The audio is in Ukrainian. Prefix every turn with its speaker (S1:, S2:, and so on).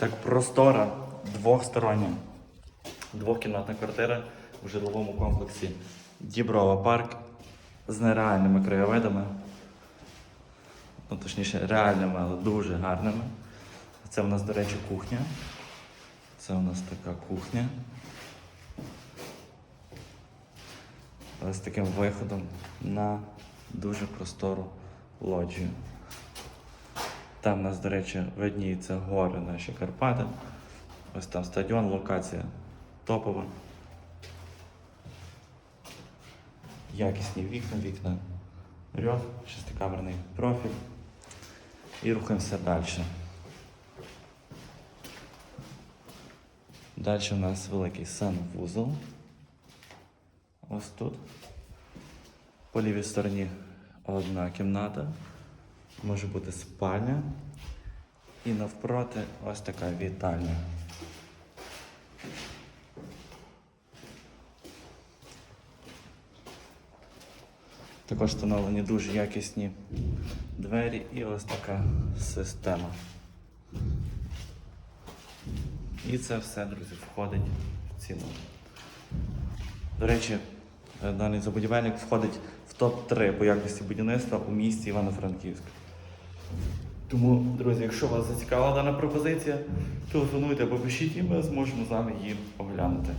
S1: так, простора, двохстороння, двохкімнатна квартира в житловому комплексі Діброва парк з нереальними краєвидами. Ну, точніше, реальними, але дуже гарними. Це у нас, до речі, кухня. Це у нас така кухня. Але з таким виходом на дуже простору лоджію. Там у нас, до речі, видніються гори наші Карпати. Ось там стадіон, локація топова. Якісні вікна, вікна рьов, шестикамерний профіль. І рухаємося далі. Далі у нас великий санвузол. Ось тут. По лівій стороні одна кімната. Може бути спальня. І навпроти ось така вітальня. Також встановлені дуже якісні двері і ось така система. І це все, друзі, входить в ціну. До речі, даний забудівельник входить в топ-3 по якості будівництва у місті Івано-Франківськ. Тому, друзі, якщо вас зацікавила дана пропозиція, телефонуйте або пишіть, і ми зможемо з вами її оглянути.